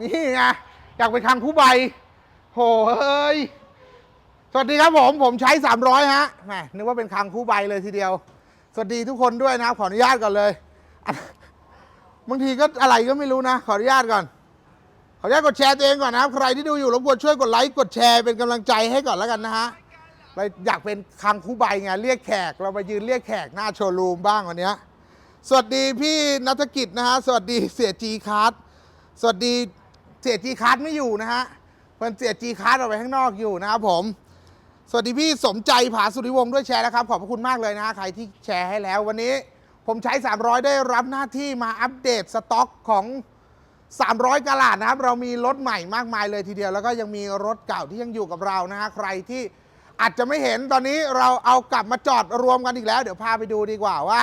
นี่ไงอยากเป็นคังคู่ใบโหเฮ้ย สวัสดีครับผม ผมใช้ 300 ฮะแหมนึกว่าเป็นคังคู่ใบเลยทีเดียว สวัสดีทุกคนด้วยนะ ขออนุญาตก่อนเลย บางทีก็อะไรก็ไม่รู้นะ ขออนุญาตก่อน ขออนุญาตกดแชร์ตัวเองก่อนนะครับ ใครที่ดูอยู่รบกวนช่วยกดไลค์กดแชร์เป็นกำลังใจให้ก่อนแล้วกันนะฮะเราอยากเป็นคังคู่ใบไงเรียกแขก เรามายืนเรียกแขกหน้าโชว์รูมบ้างวันนี้สวัสดีพี่นัฐกิจนะฮะ สวัสดีเสียจีคาร์ดสวัสดี เสียจีคาร์ดไม่อยู่นะฮะเพื่อนเสียจีคาร์ดออกไปข้างนอกอยู่นะครับผม สวัสดีพี่สมใจผาสุริวงศ์ด้วยแชร์นะครับ ขอบพระคุณมากเลยนะฮะใครที่แชร์ให้แล้ววันนี้ผมใช้ 300 ได้รับหน้าที่มาอัปเดตสต็อกของ 300กะลาดนะครับ เรามีรถใหม่มากมายเลยทีเดียว แล้วก็ยังมีรถเก่าที่ยังอยู่กับเรานะฮะใครที่อาจจะไม่เห็นตอนนี้เราเอากลับมาจอดรวมกันอีกแล้ว เดี๋ยวพาไปดูดีกว่าว่า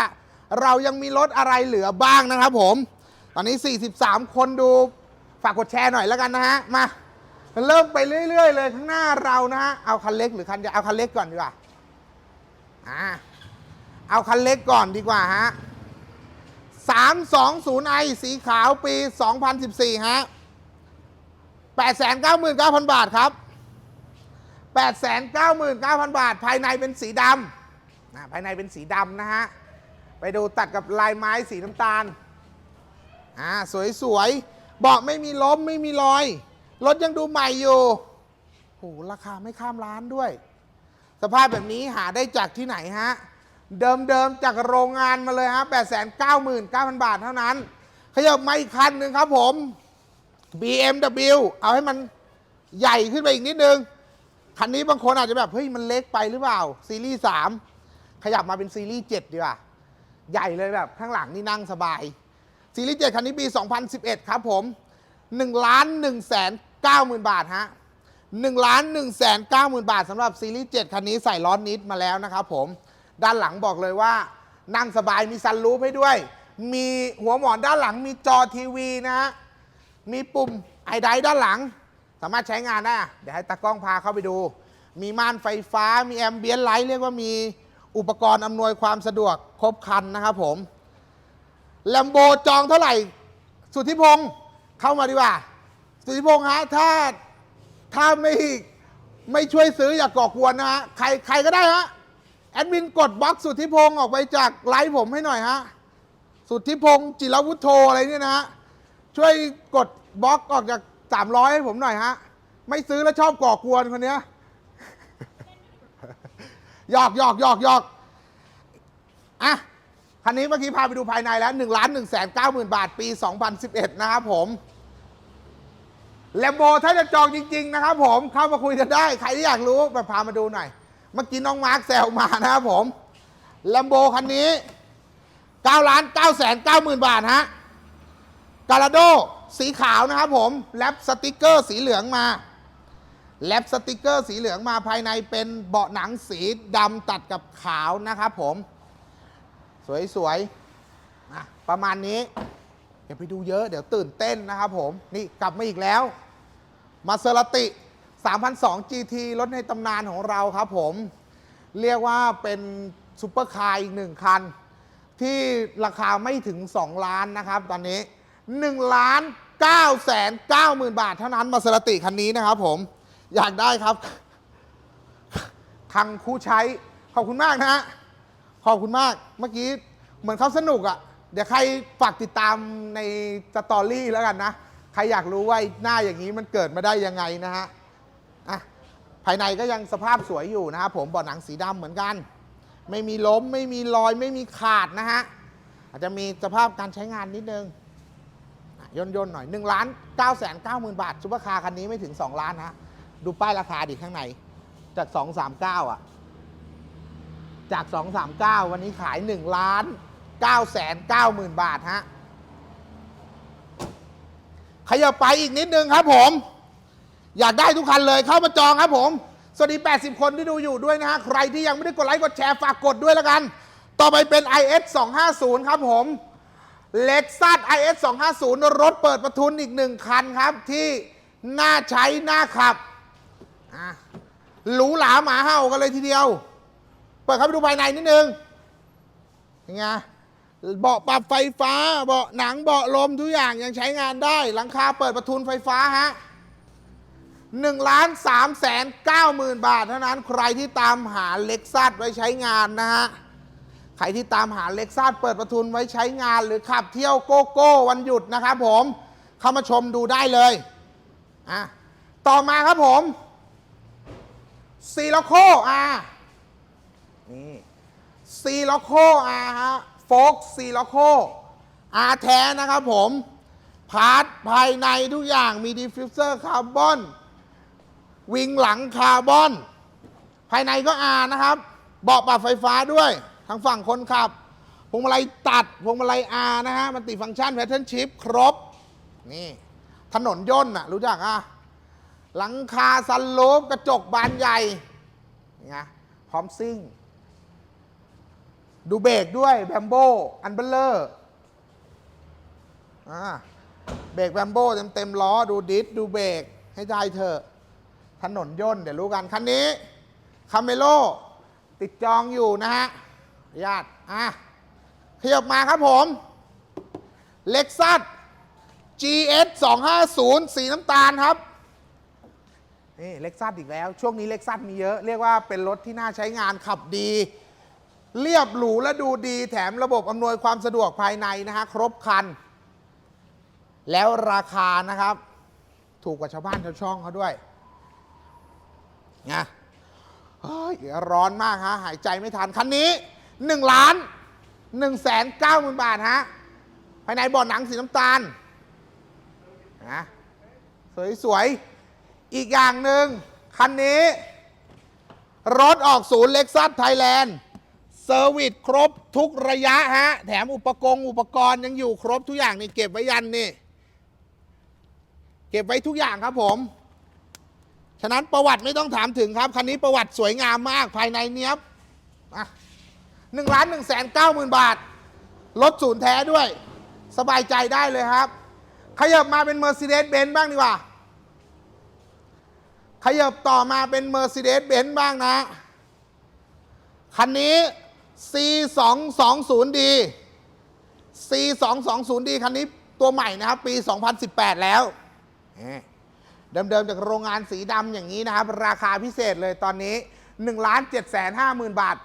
เรายังมีรถอะไรเหลือบ้างนะครับผม ตอนนี้ 43 คนดู ฝากกดแชร์หน่อยแล้วกันนะฮะ มา เริ่มไปเรื่อยๆเลยข้างหน้าเรานะฮะ เอาคันเล็กหรือคันใหญ่เอาคันเล็กก่อนดีกว่า อ่า เอาคันเล็กก่อนดีกว่าฮะ 320i สีขาวปี 2014 ฮะ 899,000 บาทครับ 899,000 บาท ภายในเป็นสีดำนะภายในเป็นสีดำนะฮะ ไปดูตัดกับลายไม้สีน้ำตาล อ่า สวยๆ เบาะไม่มีล้มไม่มีรอย รถยังดูใหม่อยู่โหราคาไม่ข้ามล้านด้วย สภาพแบบนี้หาได้จากที่ไหนฮะ เดิมๆจากโรงงานมาเลยฮะ 899,000 บาทเท่านั้น ขยับมาอีกคันหนึ่งครับผม BMW เอาให้มันใหญ่ขึ้นไปอีกนิดนึง คันนี้บางคนอาจจะแบบ เฮ้ย มันเล็กไปหรือเปล่า ซีรีส์ 3 ขยับมาเป็นซีรีส์ 7 ดีกว่า ใหญ่เลยแบบ ข้างหลังนี่นั่งสบาย ซีรีส์7คันนี้ปี 2011 ครับผม1ล้าน1แสน9หมื่นบาทฮะ1ล้าน1แสน9หมื่นบาทสำหรับซีรีส์7คันนี้ใส่ล้อนิดมาแล้วนะครับผม ด้านหลังบอกเลยว่า นั่งสบายมีซันรูฟให้ด้วย มีหัวหมอนด้านหลังมีจอทีวีนะฮะ มีปุ่มไอไดด้านหลัง สามารถใช้งานได้ เดี๋ยวให้ตากล้องพาเข้าไปดู มีม่านไฟฟ้า มีแอมเบียนไลท์เรียกว่ามีอุปกรณ์อำนวยความสะดวกครบครันนะครับผม แลมโบจองเท่าไหร่ สุทธิพงศ์เข้ามาดีกว่า สุทธิพงศ์ฮะถ้าถ้าไม่ไม่ช่วยซื้ออย่ากก่อกวนนะฮะใครใครก็ได้ฮะแอดมินกดบล็อกสุทธิพงศ์ออกไปจากไลฟ์ผมให้หน่อยฮะสุทธิพงศ์จิรวุฒโธอะไรเนี่ยนะฮะช่วยกดบล็อกออกจาก300ให้ผมหน่อยฮะไม่ซื้อแล้วชอบก่อกวนคนเนี้ยหยอกหยอกหยอกหยอกอะ คันนี้เมื่อกี้พาไปดูภายในแล้ว1ล้าน1แสน9หมื่นบาทปี 2011 นะครับผมแลมโบถ้าจะจองจริง ๆ นะครับผมเข้ามาคุยกันได้ ใครที่อยากรู้มาพามาดูหน่อย เมื่อกี้น้องมาร์คแซวมานะครับผมแลมโบคันนี้9ล้าน9แสน9หมื่นบาทฮะกาลาโดสีขาวนะครับผมแรปสติกเกอร์สีเหลืองมาแรปสติกเกอร์สีเหลืองมาภายในเป็นเบาะหนังสีดำตัดกับขาวนะครับผม สวยๆอะประมาณนี้อย่าไปดูเยอะเดี๋ยวตื่นเต้นนะครับผม นี่กลับมาอีกแล้ว มาเซราติ 3002 GT รถในตำนานของเราครับผม เรียกว่าเป็นซูเปอร์คาร์อีกหนึ่งคัน ที่ราคาไม่ถึง 2 ล้านนะครับ ตอนนี้1ล้าน9แสน9หมื่นบาทเท่านั้นมาเซรติคันนี้นะครับผม อยากได้ครับ ทางคู่ใช้ ขอบคุณมากนะฮะ ขอบคุณมาก เมื่อกี้เหมือนเขาสนุกอะ่ะ เดี๋ยวใครฝากติดตามในสตอรี่แล้วกันนะ ใครอยากรู้ว่าหน้าอย่างนี้มันเกิดมาได้ยังไงนะฮะ อะ ภายในก็ยังสภาพสวยอยู่นะครับผมเบาะหนังสีดำเหมือนกัน ไม่มีล้ม ไม่มีรอย ไม่มีขาดนะฮะ อาจจะมีสภาพการใช้งานนิดนึงอะย่นๆหน่อย1ล้าน9แสน9หมื่นบาทซุปเปอร์คาร์คันนี้ไม่ถึง 2 ล้านฮะ ดูป้ายราคาดิข้างใน จาก 239 อะ จาก 239 วันนี้ขาย 1 ล้าน9แสน9หมื่นบาทฮะ ขยับไปอีกนิดนึงครับผม อยากได้ทุกคันเลยเข้ามาจองครับผม สวัสดี 80 คนที่ดูอยู่ด้วยนะฮะ ใครที่ยังไม่ได้กดไลค์กดแชร์ฝากกดด้วยแล้วกัน ต่อไปเป็น IS 250 ครับผมเล็กซัส IS 250 รถเปิดประทุนอีกหนึ่งคันครับ ที่น่าใช้น่าขับหรูหราหมาเห่ากันเลยทีเดียว เปิดเข้าไปดูภายในนิดนึงยังไงเบาะปรับไฟฟ้า เบาะหนังเบาะลมทุกอย่างยังใช้งานได้ หลังคาเปิดประทุนไฟฟ้าฮะหนึ่งล้านสามแสนเก้าหมื่นบาท เท่านั้นใครที่ตามหาเล็กซัสไว้ใช้งานนะฮะ ใครที่ตามหาเล็กซัสเปิดประทุนไว้ใช้งาน หรือขับเที่ยวโกโก้วันหยุดนะครับผม เข้ามาชมดูได้เลย อะ ต่อมาครับผมซีโลโคอา นี่ซีโลโคอาฮะโฟกซีโลโคอาแท้นะครับผม พาร์ทภายในทุกอย่างมีดิฟฟิวเซอร์คาร์บอน วิงหลังคาร์บอน ภายในก็อานะครับเบาะปรับไฟฟ้าด้วยทางฝั่งคนขับ พวงมาลัยตัด พวงมาลัยอานะฮะ มันติฟังก์ชันแพทเทิร์นชิพครบ นี่ ถนนย่นน่ะ รู้จักอะ หลังคาซันลูปกระจกบานใหญ่ นี่ไงพร้อมซิ่ง ดูเบรกด้วยแบมโบอันเบลเลอร์เบรกแบมโบเต็มเต็มๆล้อ ดูดิสดูเบรกให้ได้เถอะ ถนนย่นเดี๋ยวรู้กัน คันนี้คาเมโลติดจองอยู่นะฮะญาติอะขยับมาครับผมเล็กซัส GS 250 สีน้ำตาลครับ นี่เล็กซัสอีกแล้ว ช่วงนี้เล็กซัสมีเยอะ เรียกว่าเป็นรถที่น่าใช้งานขับดี เรียบหรูและดูดีแถมระบบอำนวยความสะดวกภายในนะฮะครบคัน แล้วราคานะครับ ถูกกว่าชาวบ้านชาวช่องเขาด้วยนะร้อนมากฮะหายใจไม่ทันคันนี้1ล้าน1แสน9หมื่นบาทฮะภายในเบาะหนังสีน้ำตาลนะสวยๆ อีกอย่างหนึ่งคันนี้ รถออกศูนย์เล็กซัสไทยแลนด์ เซอร์วิสครบทุกระยะฮะ แถมอุปกรณ์อุปกรณ์ยังอยู่ครบทุกอย่างนี่เก็บไว้ยันนี่ เก็บไว้ทุกอย่างครับผม ฉะนั้นประวัติไม่ต้องถามถึงครับ คันนี้ประวัติสวยงามมากภายในเนี้ยบหนึ่งล้านหนึ่งแสนเก้าหมื่นบาทรถศูนย์แท้ด้วย สบายใจได้เลยครับ ขยับมาเป็น Mercedes-Benz บ้างดีกว่า ขยับต่อมาเป็น Mercedes-Benz บ้างนะ คันนี้ C220D C220D คันนี้ตัวใหม่นะครับ ปี 2018 แล้ว เดิมๆ จากโรงงานสีดำอย่างนี้นะครับ ราคาพิเศษเลยตอนนี้1ล้าน7 5 0 0 0 บาท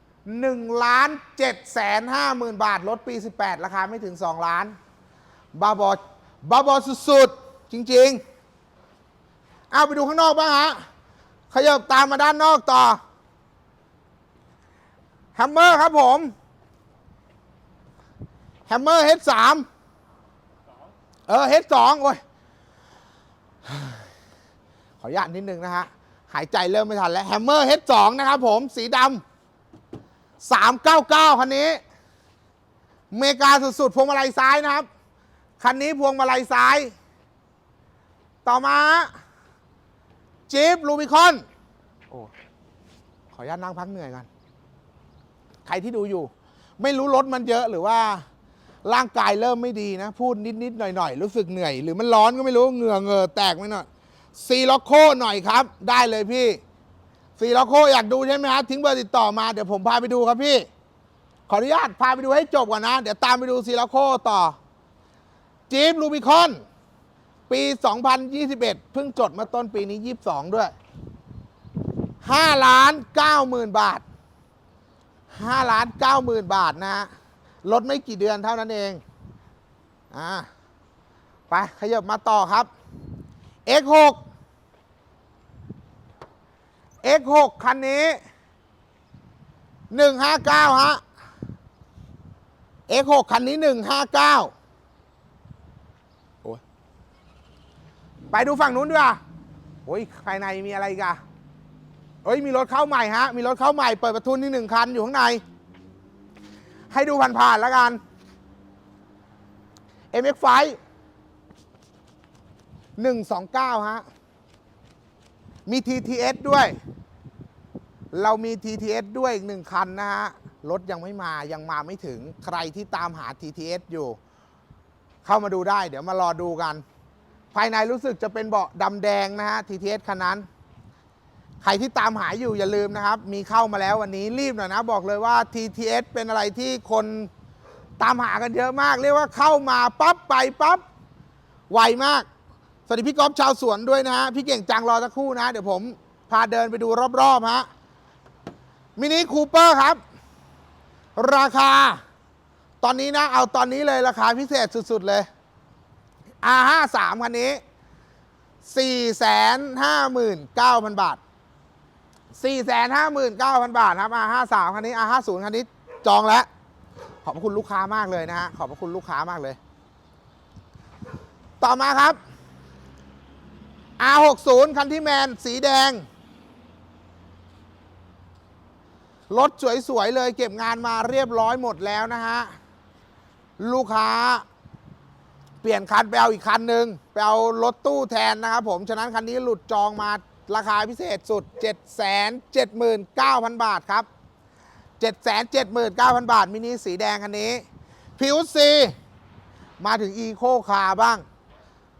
1ล้าน7 5 0 0 0 0 บาทรถปี 18 ราคาไม่ถึง 2 ล้าน บาบอบาบอสุดๆ จริงๆ เอาไปดูข้างนอกบ้างฮะ ขยับตามมาด้านนอกต่อ แฮมเมอร์ครับผมแฮมเมอร์ H3 เออ H2 โอ้ยขออนุญาตนิดนึงนะฮะ หายใจเริ่มไม่ทันแล้วแฮมเมอร์ H2 นะครับผม สีดำ399คันนี้ เมกาสุดๆ พวงมาลัยซ้ายนะครับ คันนี้พวงมาลัยซ้าย ต่อมาจีปลูบิคอนโอ้ขออนุญาตนั่งพักเหนื่อยกัน ใครที่ดูอยู่ ไม่รู้รถมันเยอะหรือว่าร่างกายเริ่มไม่ดีนะ พูดนิดๆหน่อยๆ รู้สึกเหนื่อย หรือมันร้อนก็ไม่รู้เหงื่อเงือแตกไหมหน่อยซีล็อกโคหน่อยครับ ได้เลยพี่ซีล็อกโคอยากดูใช่ไหมครับทิ้งเบอร์ติดต่อมาเดี๋ยวผมพาไปดูครับพี่ ขออนุญาตพาไปดูให้จบก่อนนะ เดี๋ยวตามไปดูซีล็อกโคต่อจีปลูบิคอนปี 2021 เพิ่งจดมาต้นปีนี้ 22 ด้วย 5 ล้าน9หมื่นบาท 5ล้าน9หมื่นบาทนะฮะลดไม่กี่เดือนเท่านั้นเอง อ่า ไป ขยับมาต่อครับ X6 X6 คันนี้ 159 ฮะ X6 คันนี้ 159 โอ้ยไปดูฝั่งนู้นด้วยโอ้ยภายในมีอะไรกัน เอ้ยมีรถเข้าใหม่ฮะ มีรถเข้าใหม่เปิดประทุนที่หนึ่งคันอยู่ข้างใน ให้ดูผ่านๆแล้วกัน MX5 129 ฮะ มี TTS ด้วย เรามี TTS ด้วยอีกหนึ่งคันนะฮะ รถยังไม่มายังมาไม่ถึงใครที่ตามหา TTS อยู่ เข้ามาดูได้ เดี๋ยวมารอดูกัน ภายในรู้สึกจะเป็นเบาะดำแดงนะฮะ TTS คันนั้น ใครที่ตามหาอยู่อย่าลืมนะครับ มีเข้ามาแล้ววันนี้รีบหน่อยนะ บอกเลยว่า TTS เป็นอะไรที่คนตามหากันเยอะมาก เรียกว่าเข้ามาปั๊บไปปั๊บไวมาก สวัสดีพี่ก๊อฟชาวสวนด้วยนะฮะพี่เก่งจังรอสักครู่นะ เดี๋ยวผมพาเดินไปดูรอบๆฮะมินิคูเปอร์ครับ ราคา ตอนนี้นะ เอาตอนนี้เลยราคาพิเศษสุด ๆ เลย R53 คันนี้ 459,000 บาท 459,000 บาทครับ R53 คันนี้ R50 คันนี้จองแล้ว ขอบคุณลูกค้ามากเลยนะฮะ ขอบคุณลูกค้ามากเลย ต่อมาครับ R60 คันที่แมนสีแดง รถสวย ๆ เลยเก็บงานมาเรียบร้อยหมดแล้วนะฮะ ลูกค้าเปลี่ยนคันไปเอาอีกคันหนึ่งไปเอารถตู้แทนนะครับผม ฉะนั้นคันนี้หลุดจองมา ราคาพิเศษสุด 779,000 บาทครับ 779,000 บาท มินิสีแดงคันนี้พิวซีมาถึงอีโคคาบ้าง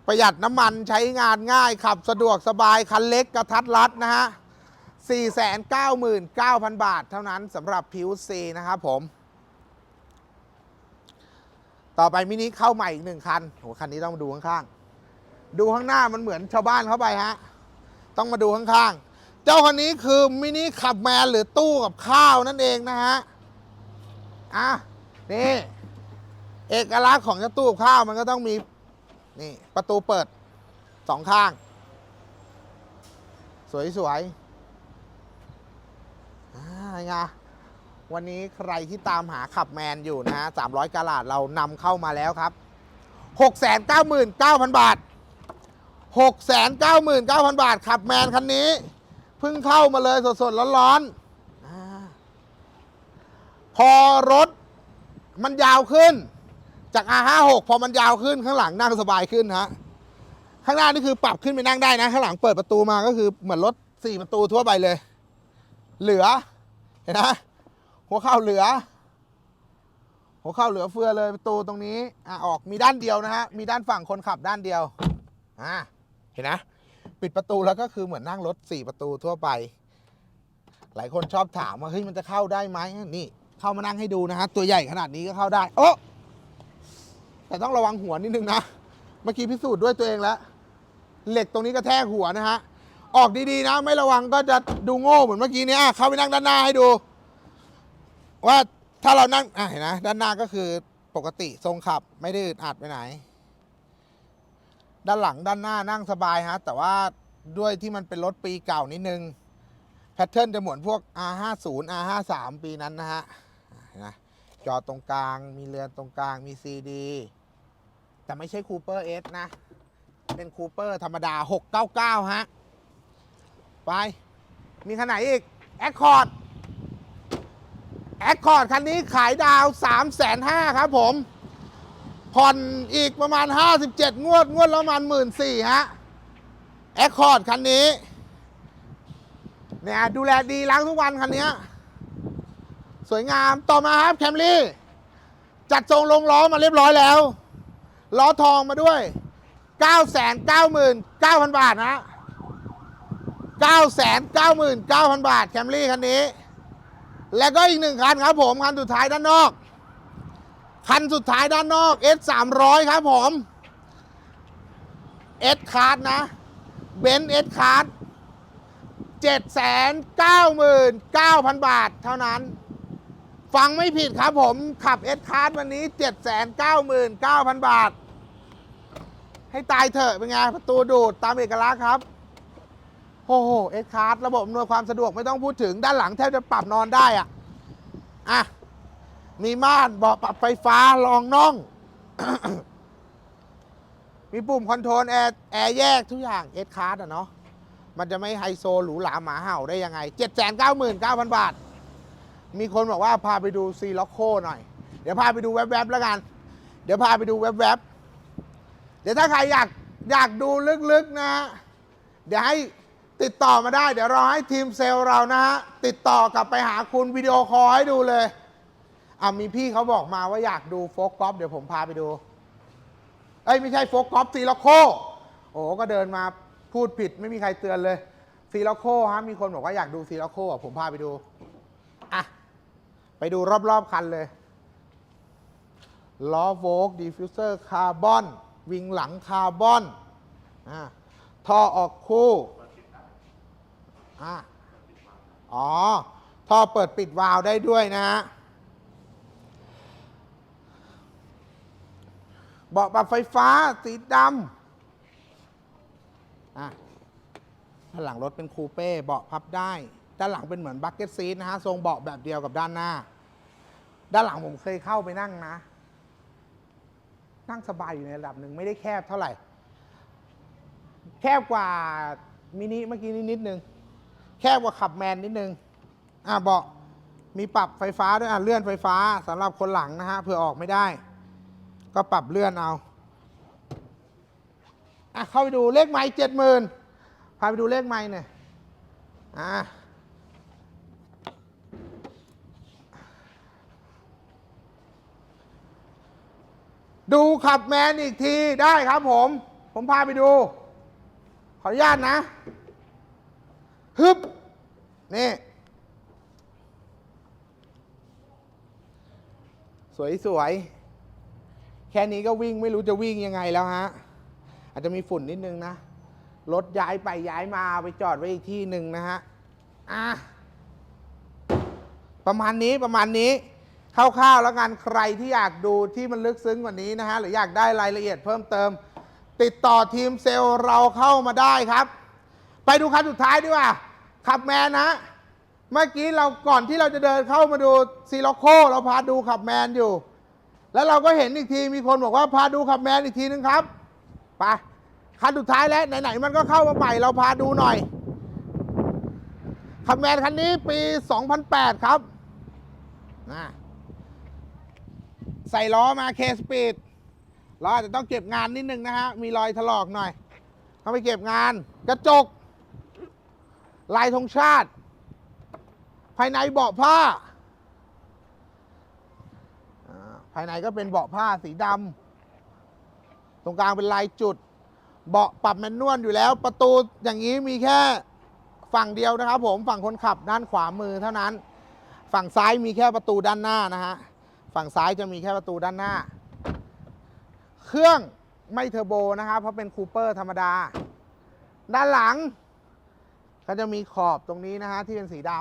ประหยัดน้ำมันใช้งานง่ายขับสะดวกสบาย คันเล็กกระทัดรัดนะฮะ 499,000 บาท เท่านั้นสำหรับพิวซีนะครับผม ต่อไปมินิเข้าใหม่อีกหนึ่งคันโหคันนี้ต้องมาดูข้างๆ ดูข้างหน้ามันเหมือนชาวบ้านเข้าไปฮะ ต้องมาดูข้างๆ เจ้าคันนี้คือมินิขับแมนหรือตู้กับข้าวนั่นเองนะฮะ อะ นี่ เอกลักษณ์ของเจ้าตู้กับข้าวมันก็ต้องมี นี่ ประตูเปิดสองข้าง สวยๆอ่าไงวันนี้ใครที่ตามหาขับแมนอยู่นะฮะ300กะลาดเรานำเข้ามาแล้วครับ 699,000 บาท 699,000 บาท ขับแมนคันนี้ เพิ่งเข้ามาเลยสดๆ ร้อนๆอพอรถมันยาวขึ้น จาก R56 พอมันยาวขึ้นข้างหลังนั่งสบายขึ้นฮะ ข้างหน้านี่คือปรับขึ้นไปนั่งได้นะ ข้างหลังเปิดประตูมาก็คือเหมือนรถ 4 ประตูทั่วไปเลย เหลือ เห็นไหมหัวเข่าเหลือ หัวเข่าเหลือเฟือเลยประตูตรงนี้อะออกมีด้านเดียวนะฮะ มีด้านฝั่งคนขับด้านเดียว อ่า ห็นนะปิดประตูแล้วก็คือเหมือนนั่งรถสี่ประตูทั่วไป หลายคนชอบถามว่าเฮ้ยมันจะเข้าได้ไหมนี่ เข้ามานั่งให้ดูนะฮะตัวใหญ่ขนาดนี้ก็เข้าได้ โอ้แต่ต้องระวังหัวนิดนึงนะ เมื่อกี้พิสูจน์ด้วยตัวเองแล้ว เหล็กตรงนี้กระแทกหัวนะฮะ ออกดีๆนะ ไม่ระวังก็จะดูโง่เหมือนเมื่อกี้นี้เข้าไปนั่งด้านหน้าให้ดู ว่าถ้าเรานั่งอะเห็นนะด้านหน้าก็คือปกติทรงขับไม่ได้อึดอัดไปไหน ด้านหลังด้านหน้านั่งสบายฮะ แต่ว่าด้วยที่มันเป็นรถปีเก่านิดนึง แพทเทิร์นจะเหมือนพวก R50 R53 ปีนั้นนะฮะนไหมจอตรงกลางมีเรือนตรงกลางมี CD แต่ไม่ใช่คูเปอร์เอสนะ เป็นคูเปอร์ธรรมดา 699 ฮะ ไป มีขนาดอีกแอคคอร์ดแอคคอร์ดคันนี้ขายดาว 3 5 0 0 0ครับผม ผ่อนอีกประมาณ 57 งวด งวดละประมาณหมื่นสี่ฮะแอคคอร์ดคันนี้ เนี่ย ดูแลดีล้างทุกวันคันนี้ สวยงามต่อมาครับแคมรี่จัดทรงลงล้อมาเรียบร้อยแล้ว ล้อทองมาด้วย 999,000 บาทนะ999,000 บาท แคมรี่คันนี้ แล้วก็อีกหนึ่งคันครับผม คันสุดท้ายด้านนอก คันสุดท้ายด้านนอก S 3 0 0ครับผม S คาร์ดนะเบนซ์ S คาร์ด799,000 บาทเท่านั้น ฟังไม่ผิดครับผมขับ S คาร์ดวันนี้ 799,000 บาท ให้ตายเถอะเป็นไง ประตูดูดตามเอกลักษณ์ครับโอ้โหเอสคาร์ดระบบอำนวยความสะดวกไม่ต้องพูดถึงด้านหลังแทบจะปรับนอนได้อะอะ มีม่านเบาะปรับไฟฟ้ารองน่อง มีปุ่มคอนโทรลแอร์แอร์แยกทุกอย่างเอสคาร์ดอะเนาะมันจะไม่ไฮโซหรูหราหมาเห่าได้ยังไง 799,000 บาท มีคนบอกว่าพาไปดูซีล็อกโคหน่อย เดี๋ยวพาไปดูแวบๆแล้วกัน เดี๋ยวพาไปดูแวบๆ เดี๋ยวถ้าใครอยากอยากดูลึกๆนะ เดี๋ยวให้ติดต่อมาได้ เดี๋ยวเราให้ทีมเซลล์เรานะฮะติดต่อกลับไปหาคุณวิดีโอคอลให้ดูเลย อะมีพี่เขาบอกมาว่าอยากดูโฟกกอฟเดี๋ยวผมพาไปดูเอ้ยไม่ใช่โฟกกอฟซีล็อกโคโอ้ก็เดินมาพูดผิดไม่มีใครเตือนเลยซีล็อกโคฮะมีคนบอกว่าอยากดูซีล็อกโคอะผมพาไปดูอะไปดูรอบๆคันเลยล้อโวกดิฟฟิวเซอร์คาร์บอนวิงหลังคาร์บอนอ่าท่อออกคู่อ่าอ๋อ ท่อเปิดปิดวาล์วได้ด้วยนะฮะ เบาะปรับไฟฟ้าสีดำอะด้านหลังรถเป็นคูเป้เบาะพับได้ ด้านหลังเป็นเหมือนบักเก็ตซีทนะฮะ ทรงเบาะแบบเดียวกับด้านหน้า ด้านหลังผมเคยเข้าไปนั่งนะ นั่งสบายอยู่ในระดับหนึ่งไม่ได้แคบเท่าไหร่ แคบกว่ามินิเมื่อกี้นิดนิดนึง แคบกว่าขับแมนนิดนึง อะเบาะมีปรับไฟฟ้าด้วยอะเลื่อนไฟฟ้าสำหรับคนหลังนะฮะเผื่อออกไม่ได้ ก็ปรับเลื่อนเอาอะเข้าไปดูเลขไม้เจ็ดหมื่นพาไปดูเลขไม้หน่อยอะดูขับแมนอีกทีได้ครับผม ผมพาไปดู ขออนุญาตนะ ฮึบ นี่ สวยๆแค่นี้ก็วิ่งไม่รู้จะวิ่งยังไงแล้วฮะ อาจจะมีฝุ่นนิดนึงนะ รถย้ายไปย้ายมาไปจอดไว้อีกที่หนึ่งนะฮะ อะ ประมาณนี้ประมาณนี้คร่าวๆแล้วกันใครที่อยากดูที่มันลึกซึ้งกว่านี้นะฮะ หรืออยากได้รายละเอียดเพิ่มเติม ติดต่อทีมเซลล์เราเข้ามาได้ครับ ไปดูคันสุดท้ายดีกว่าขับแมนนะ เมื่อกี้เราก่อนที่เราจะเดินเข้ามาดูซีล็อกโคเราพาดูขับแมนอยู่ แล้วเราก็เห็นอีกทีมีคนบอกว่าพาดูขับแมนอีกทีนึงครับไปคันสุดท้ายแล้วไหนๆมันก็เข้ามาใหม่เราพาดูหน่อยขับแมนคันนี้ปี 2008 ครับนะใส่ล้อมาเคสปีดล้ออาจจะต้องเก็บงานนิดนึงนะฮะ มีรอยถลอกหน่อย เข้าไปเก็บงาน กระจก ลายธงชาติ ภายในเบาะผ้าอ่า ภายในก็เป็นเบาะผ้าสีดำตรงกลางเป็นลายจุด เบาะปรับแมนนวลอยู่แล้ว ประตูอย่างนี้มีแค่ฝั่งเดียวนะครับ ผมฝั่งคนขับด้านขวามือเท่านั้น ฝั่งซ้ายมีแค่ประตูด้านหน้านะฮะฝั่งซ้ายจะมีแค่ประตูด้านหน้า เครื่องไม่เทอร์โบนะครับเพราะเป็นคูเปอร์ธรรมดา ด้านหลัง ก็จะมีขอบตรงนี้นะฮะที่เป็นสีด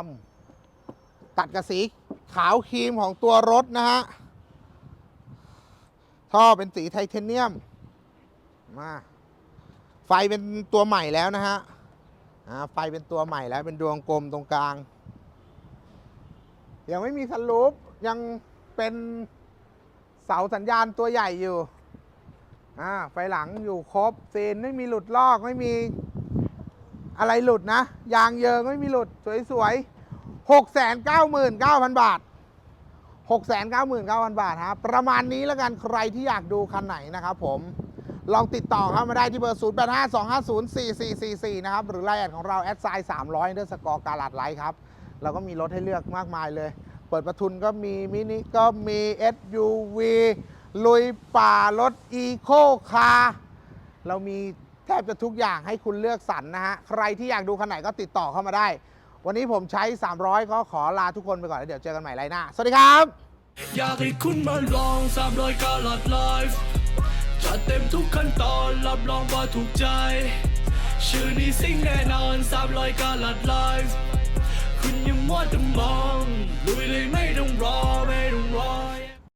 ำตัดกับสีขาวครีมของตัวรถนะฮะ ท่อเป็นสีไทเทเนียม มา ไฟเป็นตัวใหม่แล้วนะฮะไฟเป็นตัวใหม่แล้วเป็นดวงกลมตรงกลาง ยังไม่มีสลูปยังเป็นเสาสัญญาณตัวใหญ่อยู่อ่าไฟหลังอยู่ครบซีนไม่มีหลุดลอกไม่มีอะไรหลุดนะ ยางเยิงไม่มีหลุด สวยๆหกแสนเก้าหมื่นเก้าพันบาท หกแสนเก้าหมื่นเก้าพันบาทฮะประมาณนี้แล้วกันใครที่อยากดูคันไหนนะครับผมลองติดต่อเข้ามาได้ที่เบอร์ 0 8 5 2 5 0 4 4 4 4 นะครับ หรือไลน์แอดของเราแอดไซน์300เดอร์สกอร์การัดไลท์ครับ เราก็มีรถให้เลือกมากมายเลย เปิดประทุนก็มี มินิก็มี SUV ลุยป่ารถอีโคคาร์เรามีแทบจะทุกอย่างให้คุณเลือกสรรนะฮะ ใครที่อยากดูคันไหนก็ติดต่อเข้ามาได้ วันนี้ผมใช้ 300 ก็ขอลาทุกคนไปก่อนแล้วเดี๋ยวเจอกันใหม่ไรหน้า สวัสดีครับ อยากให้คุณมาลอง 300กาลัดไลฟ์จัดเต็มทุกขั้นตอนรับรองว่าถูกใจ ชื่อนี้สิ่งแน่นอน 300กาลัดไลฟ์คุณอยังมัวแต่มองลุยเลยไม่ต้องรอไม่ต้องรอ